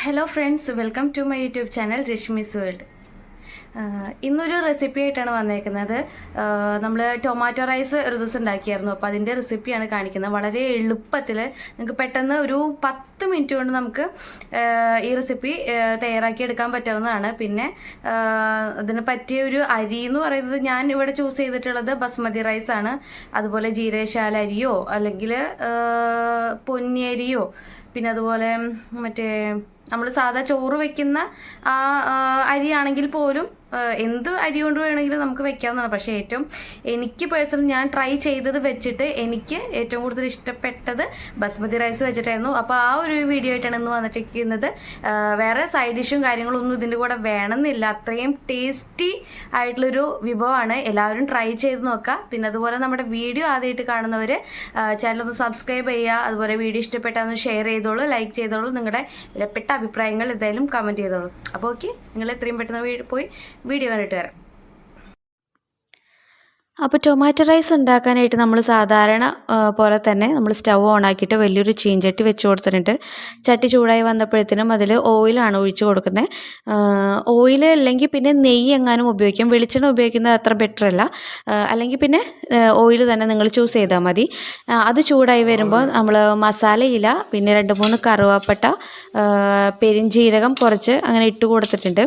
Hello friends welcome to my YouTube channel Rashmi's world ഇന്നൊരു recipe ആയിട്ടാണ് വന്നേക്കുന്നത്. നമ്മൾ ടൊമാറ്റോ റൈസ് ഒരു ദിവസം ഉണ്ടാക്കിയായിരുന്നു. അപ്പോൾ അതിന്റെ റെസിപ്പിയാണ് കാണിക്കുന്നത്. വളരെ എളുപ്പത്തിൽ നിങ്ങൾക്ക് പെട്ടെന്ന് ഒരു പത്ത് മിനിറ്റ് കൊണ്ട് നമുക്ക് ഈ റെസിപ്പി തയ്യാറാക്കി എടുക്കാൻ പറ്റാവുന്നതാണ്. പിന്നെ അതിന് പറ്റിയ ഒരു അരി എന്ന് പറയുന്നത് ഞാൻ ഇവിടെ ചൂസ് ചെയ്തിട്ടുള്ളത് ബസ്മതി റൈസ് ആണ്. അതുപോലെ ജീരകശാല അരിയോ അല്ലെങ്കിൽ പൊന്നിയരിയോ പിന്നെ അതുപോലെ മറ്റേ നമ്മൾ സാധാ ചോറ് വെക്കുന്ന ആ അരിയാണെങ്കിൽ പോലും എന്ത് അരി കൊണ്ട് വേണമെങ്കിലും നമുക്ക് വെക്കാവുന്നതാണ്. പക്ഷേ ഏറ്റവും എനിക്ക് പേഴ്സണൽ ഞാൻ ട്രൈ ചെയ്തത് വെച്ചിട്ട് എനിക്ക് ഏറ്റവും കൂടുതൽ ഇഷ്ടപ്പെട്ടത് ബസ്മതി റൈസ് വെച്ചിട്ടായിരുന്നു. അപ്പോൾ ആ ഒരു വീഡിയോ ആയിട്ടാണ് ഇന്ന് വന്നിട്ടിരിക്കുന്നത്. വേറെ സൈഡ് ഡിഷും കാര്യങ്ങളും ഒന്നും ഇതിന്റെ കൂടെ വേണമെന്നില്ല. അത്രയും ടേസ്റ്റി ആയിട്ടുള്ളൊരു വിഭവമാണ്. എല്ലാവരും ട്രൈ ചെയ്ത് നോക്കുക പിന്നെ അതുപോലെ നമ്മുടെ വീഡിയോ ആദ്യമായിട്ട് കാണുന്നവർ ചാനൽ ഒന്ന് സബ്സ്ക്രൈബ് ചെയ്യുക. അതുപോലെ വീഡിയോ ഇഷ്ടപ്പെട്ടാൽ ഒന്ന് ഷെയർ ചെയ്തോളൂ ലൈക്ക് ചെയ്തോളൂ. നിങ്ങളുടെ വിലപ്പെട്ട അഭിപ്രായങ്ങൾ എന്തായാലും കമന്റ് ചെയ്തോളൂ. അപ്പോൾ ഓക്കെ നിങ്ങൾ എത്രയും പെട്ടെന്ന് പോയി വീഡിയോ കണ്ടിട്ട് വരാം. അപ്പോൾ ടൊമാറ്റോ റൈസ് ഉണ്ടാക്കാനായിട്ട് നമ്മൾ സാധാരണ പോലെ തന്നെ നമ്മൾ സ്റ്റവ് ഓൺ ആക്കിയിട്ട് വലിയൊരു ചീഞ്ചട്ടി വെച്ച് കൊടുത്തിട്ടുണ്ട്. ചട്ടി ചൂടായി വന്നപ്പോഴത്തേനും അതിൽ ഓയിലാണ് ഒഴിച്ച് കൊടുക്കുന്നത്. ഓയിൽ അല്ലെങ്കിൽ പിന്നെ നെയ്യ് എങ്ങാനും ഉപയോഗിക്കാം. വെളിച്ചെണ്ണ ഉപയോഗിക്കുന്നത് അത്ര ബെറ്റർ അല്ല. അല്ലെങ്കിൽ പിന്നെ ഓയിൽ തന്നെ നിങ്ങൾ ചൂസ് ചെയ്താൽ മതി. അത് ചൂടായി വരുമ്പോൾ നമ്മൾ മസാലയില പിന്നെ രണ്ട് മൂന്ന് കറുവാപ്പട്ട പെരിഞ്ചീരകം കുറച്ച് അങ്ങനെ ഇട്ട് കൊടുത്തിട്ടുണ്ട്.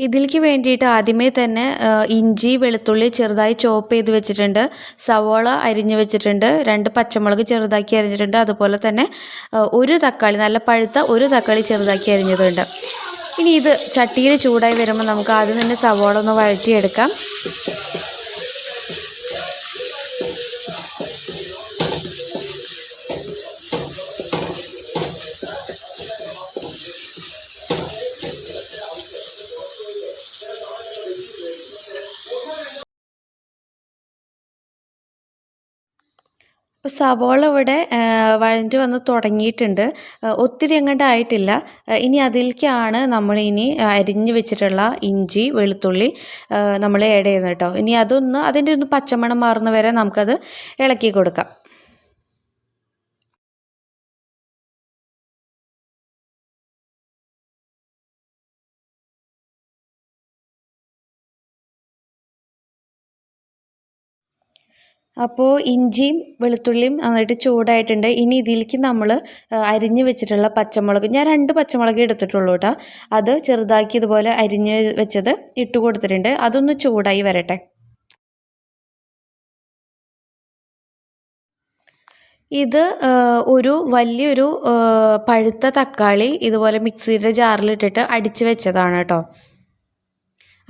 ഇതിലേക്ക് വേണ്ടിയിട്ട് ആദ്യമേ തന്നെ ഇഞ്ചി വെളുത്തുള്ളി ചെറുതായി ചോപ്പ് ചെയ്ത് വെച്ചിട്ടുണ്ട്. സവോള അരിഞ്ഞ് വെച്ചിട്ടുണ്ട്. രണ്ട് പച്ചമുളക് ചെറുതാക്കി അരിഞ്ഞിട്ടുണ്ട്. അതുപോലെ തന്നെ ഒരു തക്കാളി നല്ല പഴുത്ത ഒരു തക്കാളി ചെറുതാക്കി അരിഞ്ഞതുണ്ട് ഇനി ഇത് ചട്ടിയിൽ ചൂടായി വരുമ്പോൾ നമുക്ക് ആദ്യം തന്നെ സവോള ഒന്ന് വഴറ്റിയെടുക്കാം. ഇപ്പോൾ സവോള ഇവിടെ വഴഞ്ഞു വന്ന് തുടങ്ങിയിട്ടുണ്ട്. ഒത്തിരി അങ്ങോട്ട് ആയിട്ടില്ല. ഇനി അതിലേക്കാണ് നമ്മൾ ഇനി അരിഞ്ഞ് വെച്ചിട്ടുള്ള ഇഞ്ചി വെളുത്തുള്ളി നമ്മൾ ആഡ് ചെയ്യുന്നത് കേട്ടോ. ഇനി അതൊന്ന് അതിന്റെ ഒന്ന് പച്ചമണം മാറുന്ന വരെ നമുക്കത് ഇളക്കി കൊടുക്കാം. അപ്പോൾ ഇഞ്ചിയും വെളുത്തുള്ളിയും നന്നായിട്ട് ചൂടായിട്ടുണ്ട്. ഇനി ഇതിലേക്ക് നമ്മൾ അരിഞ്ഞ് വെച്ചിട്ടുള്ള പച്ചമുളക് ഞാൻ രണ്ട് പച്ചമുളക് എടുത്തിട്ടുള്ളൂ കേട്ടോ അത് ചെറുതാക്കി ഇതുപോലെ അരിഞ്ഞ് വെച്ചത് ഇട്ട് കൊടുത്തിട്ടുണ്ട്. അതൊന്ന് ചൂടായി വരട്ടെ. ഇത് ഒരു വലിയൊരു പഴുത്ത തക്കാളി ഇതുപോലെ മിക്സിയുടെ ജാറിലിട്ടിട്ട് അടിച്ച് വെച്ചതാണ് കേട്ടോ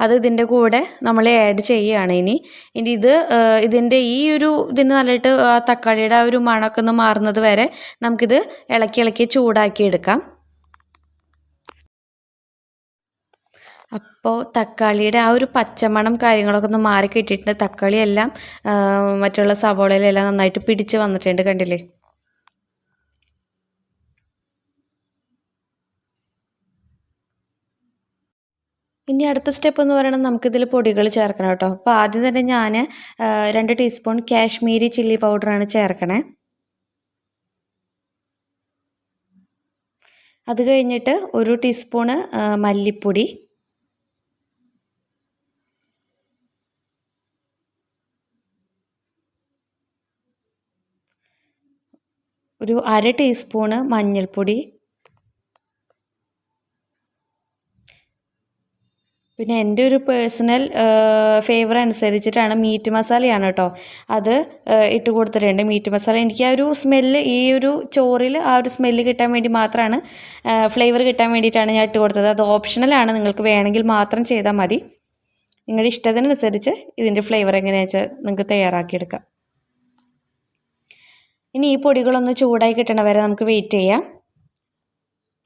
അത് ഇതിന്റെ കൂടെ നമ്മൾ ആഡ് ചെയ്യുകയാണ് ഇനി. ഇനി ഇത് ഇതിന്റെ ഈ ഒരു ഇതിന് നല്ലിട്ട് ആ തക്കാളിയുടെ ആ ഒരു മണമൊക്കെ ഒന്ന് മാറുന്നത് വരെ നമുക്കിത് ഇളക്കി ഇളക്കി ചൂടാക്കി എടുക്കാം. അപ്പോൾ തക്കാളിയുടെ ആ ഒരു പച്ചമണം കാര്യങ്ങളൊക്കെ ഒന്ന് മാറി കിട്ടിയിട്ടുണ്ട്. തക്കാളിയെല്ലാം മറ്റുള്ള സവോളയിലെല്ലാം നന്നായിട്ട് പിടിച്ച് വന്നിട്ടുണ്ട് കണ്ടില്ലേ? ഇനി അടുത്ത സ്റ്റെപ്പ് എന്ന് പറയുന്നത് നമുക്കിതിൽ പൊടികൾ ചേർക്കണം കേട്ടോ. അപ്പോൾ ആദ്യം തന്നെ ഞാൻ രണ്ട് ടീസ്പൂൺ കാശ്മീരി ചില്ലി പൗഡറാണ് ചേർക്കണേ. അത് കഴിഞ്ഞിട്ട് ഒരു ടീസ്പൂണ് മല്ലിപ്പൊടി. ഒരു അര ടീസ്പൂണ് മഞ്ഞൾപ്പൊടി. പിന്നെ എന്റെ ഒരു പേഴ്സണൽ ഫേവർ അനുസരിച്ചിട്ടാണ് മീറ്റ് മസാലയാണ് കേട്ടോ അത് ഇട്ട് കൊടുത്തിട്ടുണ്ട്. മീറ്റ് മസാല എനിക്ക് ആ ഒരു സ്മെല്ല് ഈ ഒരു ചോറിൽ ആ ഒരു സ്മെല്ല് കിട്ടാൻ വേണ്ടി മാത്രമാണ് ഫ്ലേവർ കിട്ടാൻ വേണ്ടിയിട്ടാണ് ഞാൻ ഇട്ട് കൊടുത്തത്. അത് ഓപ്ഷണലാണ് നിങ്ങൾക്ക് വേണമെങ്കിൽ മാത്രം ചെയ്താൽ മതി. നിങ്ങളുടെ ഇഷ്ടത്തിനനുസരിച്ച് ഇതിന്റെ ഫ്ലേവർ എങ്ങനെയാണെന്ന് വെച്ചാൽ നിങ്ങൾക്ക് തയ്യാറാക്കിയെടുക്കാം. ഇനി ഈ പൊടികളൊന്ന് ചൂടായി കിട്ടണ വരെ നമുക്ക് വെയിറ്റ് ചെയ്യാം.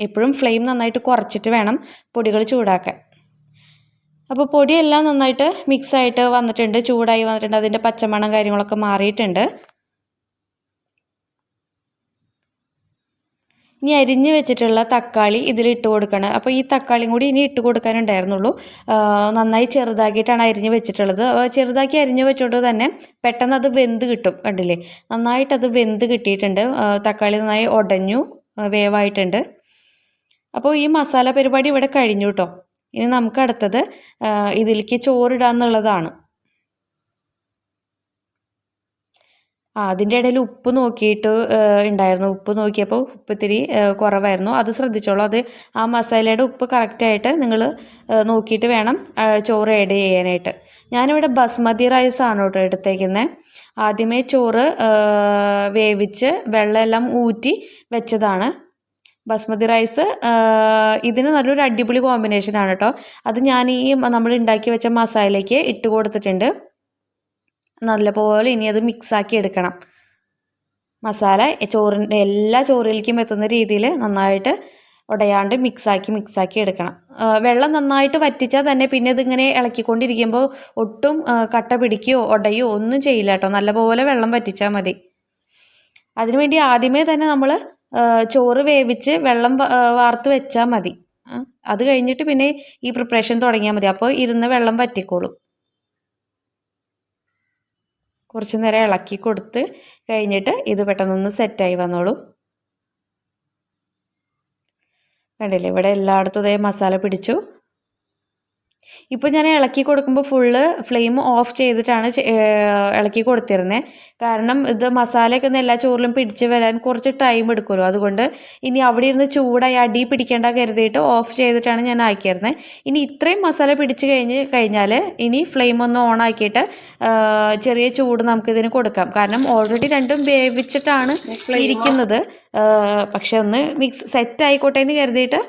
എപ്പോഴും ഫ്ലെയിം നന്നായിട്ട് കുറച്ചിട്ട് വേണം പൊടികൾ ചൂടാക്കാൻ. അപ്പോൾ പൊടിയെല്ലാം നന്നായിട്ട് മിക്സ് ആയിട്ട് വന്നിട്ടുണ്ട് ചൂടായി വന്നിട്ടുണ്ട്. അതിന്റെ പച്ചമണം കാര്യങ്ങളൊക്കെ മാറിയിട്ടുണ്ട്. ഇനി അരിഞ്ഞ് വെച്ചിട്ടുള്ള തക്കാളി ഇതിലിട്ട് കൊടുക്കണം. അപ്പോൾ ഈ തക്കാളിയും കൂടി ഇനി ഇട്ട് കൊടുക്കാനുണ്ടായിരുന്നുള്ളൂ. നന്നായി ചെറുതാക്കിയിട്ടാണ് അരിഞ്ഞ് വെച്ചിട്ടുള്ളത്. ചെറുതാക്കി അരിഞ്ഞ് വെച്ചോണ്ട് തന്നെ പെട്ടെന്ന് അത് വെന്ത് കിട്ടും. കണ്ടില്ലേ? നന്നായിട്ട് അത് വെന്ത് കിട്ടിയിട്ടുണ്ട്. തക്കാളി നന്നായി ഉടഞ്ഞു വേവായിട്ടുണ്ട്. അപ്പോൾ ഈ മസാല പരിപാടി ഇവിടെ കഴിഞ്ഞു കേട്ടോ ഇനി നമുക്ക് അടുത്തത് ഇതിലേക്ക് ചോറിടാന്നുള്ളതാണ് ആ അതിന്റെ ഇടയിൽ ഉപ്പ് നോക്കിയിട്ട് ഉണ്ടായിരുന്നു. ഉപ്പ് നോക്കിയപ്പോൾ ഉപ്പ് ഇത്തിരി കുറവായിരുന്നു. അത് ശ്രദ്ധിച്ചോളൂ. അത് ആ മസാലയുടെ ഉപ്പ് കറക്റ്റായിട്ട് നിങ്ങൾ നോക്കിയിട്ട് വേണം ചോറ് ആഡ് ചെയ്യാനായിട്ട്. ഞാനിവിടെ ബസ്മതി റൈസ് ആണ് കേട്ടോ എടുത്തേക്കുന്നത് ആദ്യമേ ചോറ് വേവിച്ച് വെള്ളമെല്ലാം ഊറ്റി വെച്ചതാണ്. ബസ്മതി റൈസ് ഇതിന് നല്ലൊരു അടിപൊളി കോമ്പിനേഷൻ ആണ് കേട്ടോ അത് ഞാൻ ഈ നമ്മൾ ഉണ്ടാക്കി വെച്ച മസാലയ്ക്ക് ഇട്ട് കൊടുത്തിട്ടുണ്ട്. നല്ലപോലെ ഇനി അത് മിക്സാക്കി എടുക്കണം. മസാല ചോറിന്റെ എല്ലാ ചോറിലേക്കും എത്തുന്ന രീതിയിൽ നന്നായിട്ട് ഉടയാണ്ട് മിക്സാക്കി മിക്സാക്കി എടുക്കണം. വെള്ളം നന്നായിട്ട് വറ്റിച്ചാൽ തന്നെ പിന്നെ ഇതിങ്ങനെ ഇളക്കിക്കൊണ്ടിരിക്കുമ്പോൾ ഒട്ടും കട്ട പിടിക്കുകയോ ഉടയോ ഒന്നും ചെയ്യില്ല കേട്ടോ നല്ലപോലെ വെള്ളം വറ്റിച്ചാൽ മതി. അതിനുവേണ്ടി ആദ്യമേ തന്നെ നമ്മൾ ചോറ് വേവിച്ച് വെള്ളം വാർത്ത് വെച്ചാൽ മതി. അത് കഴിഞ്ഞിട്ട് പിന്നെ ഈ പ്രിപ്പറേഷൻ തുടങ്ങിയാൽ മതി. അപ്പോൾ ഇരുന്ന് വെള്ളം പറ്റിക്കോളും കുറച്ച് നേരം ഇളക്കി കൊടുത്ത് കഴിഞ്ഞിട്ട് ഇത് പെട്ടെന്നൊന്ന് സെറ്റായി വന്നോളൂ. കണ്ടില്ലേ? ഇവിടെ എല്ലായിടത്തും ഇതേ മസാല പിടിച്ചു. ഇപ്പോൾ ഞാൻ ഇളക്കി കൊടുക്കുമ്പോൾ ഫുള്ള് ഫ്ലെയിം ഓഫ് ചെയ്തിട്ടാണ് ഇളക്കി കൊടുത്തിരുന്നത് കാരണം ഇത് മസാലയൊക്കെ ഒന്ന് എല്ലാ ചോറിലും പിടിച്ച് വരാൻ കുറച്ച് ടൈം എടുക്കുമല്ലോ. അതുകൊണ്ട് ഇനി അവിടെ ഇരുന്ന് ചൂടായി അടി പിടിക്കേണ്ട കരുതിയിട്ട് ഓഫ് ചെയ്തിട്ടാണ് ഞാൻ ആക്കിയിരുന്നത് ഇനി ഇത്രയും മസാല പിടിച്ച് കഴിഞ്ഞ് കഴിഞ്ഞാൽ ഇനി ഫ്ലെയിം ഒന്ന് ഓൺ ആക്കിയിട്ട് ചെറിയ ചൂട് നമുക്കിതിന് കൊടുക്കാം. കാരണം ഓൾറെഡി രണ്ടും വേവിച്ചിട്ടാണ് ഇരിക്കുന്നത്. പക്ഷെ ഒന്ന് മിക്സ് സെറ്റ് ആയിക്കോട്ടെ എന്ന് കരുതിയിട്ട്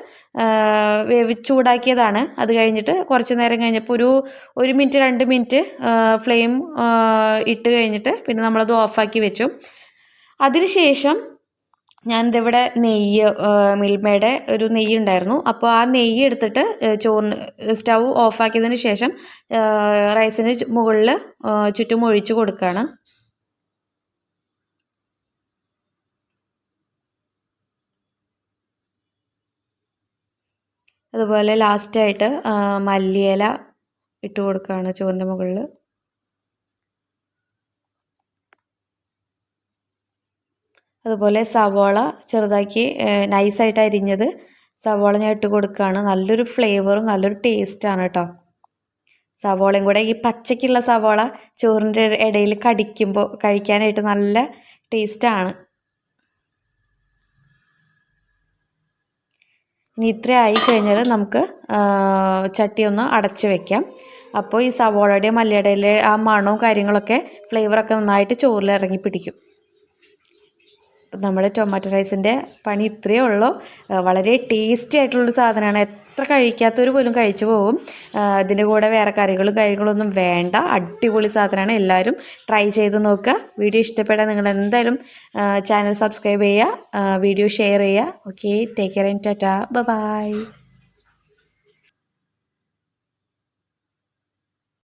വേവിച്ചൂടാക്കിയതാണ് വേവി ചൂടാക്കിയതാണ്. അത് കഴിഞ്ഞിട്ട് കുറച്ച് നേരം കഴിഞ്ഞപ്പോൾ ഒരു ഒരു മിനിറ്റ് രണ്ട് മിനിറ്റ് ഫ്ലെയിം ഇട്ട് കഴിഞ്ഞിട്ട് പിന്നെ നമ്മളത് ഓഫാക്കി വെച്ചു. അതിനുശേഷം ഞാനിതിവിടെ നെയ്യ് മിൽമയുടെ ഒരു നെയ്യ് ഉണ്ടായിരുന്നു. അപ്പോൾ ആ നെയ്യ് എടുത്തിട്ട് ചോറിന് സ്റ്റൗ ഓഫാക്കിയതിന് ശേഷം റൈസിന് മുകളിൽ ചുറ്റും ഒഴിച്ച് കൊടുക്കുകയാണ്. അതുപോലെ ലാസ്റ്റായിട്ട് മല്ലിയില ഇട്ട് കൊടുക്കുകയാണ് ചോറിന്റെ മുകളിൽ. അതുപോലെ സവോള ചെറുതാക്കി നൈസായിട്ട് അരിഞ്ഞത് സവോള ഞാൻ ഇട്ട് കൊടുക്കുകയാണ് നല്ലൊരു ഫ്ലേവറും നല്ലൊരു ടേസ്റ്റാണ് കേട്ടോ സവോളയും കൂടെ ഈ പച്ചയ്ക്കുള്ള സവോള ചോറിന്റെ ഇടയിൽ കടിക്കുമ്പോൾ കഴിക്കാനായിട്ട് നല്ല ടേസ്റ്റാണ് ഇനി ഇത്ര ആയി കഴിഞ്ഞാൽ നമുക്ക് ചട്ടി ഒന്ന് അടച്ച് വെക്കാം. അപ്പോൾ ഈ സവോളയുടെയും മല്ലിയുടെയിലെ ആ മണവും കാര്യങ്ങളൊക്കെ ഫ്ലേവറൊക്കെ നന്നായിട്ട് ചോറിൽ ഇറങ്ങി പിടിക്കും. നമ്മുടെ ടൊമാറ്റോ റൈസിന്റെ പണി ഇത്രയേ ഉള്ളൂ. വളരെ ടേസ്റ്റി ആയിട്ടുള്ളൊരു സാധനമാണ്. എത്ര കഴിക്കാത്തവർ പോലും കഴിച്ചു പോകും ഇതിന്റെ കൂടെ വേറെ കറികളും കാര്യങ്ങളൊന്നും വേണ്ട. അടിപൊളി സാധനമാണ് എല്ലാവരും ട്രൈ ചെയ്ത് നോക്കുക. വീഡിയോ ഇഷ്ടപ്പെട്ടാൽ നിങ്ങൾ എന്തായാലും ചാനൽ സബ്സ്ക്രൈബ് ചെയ്യുക. വീഡിയോ ഷെയർ ചെയ്യുക. Okay take care and tata bye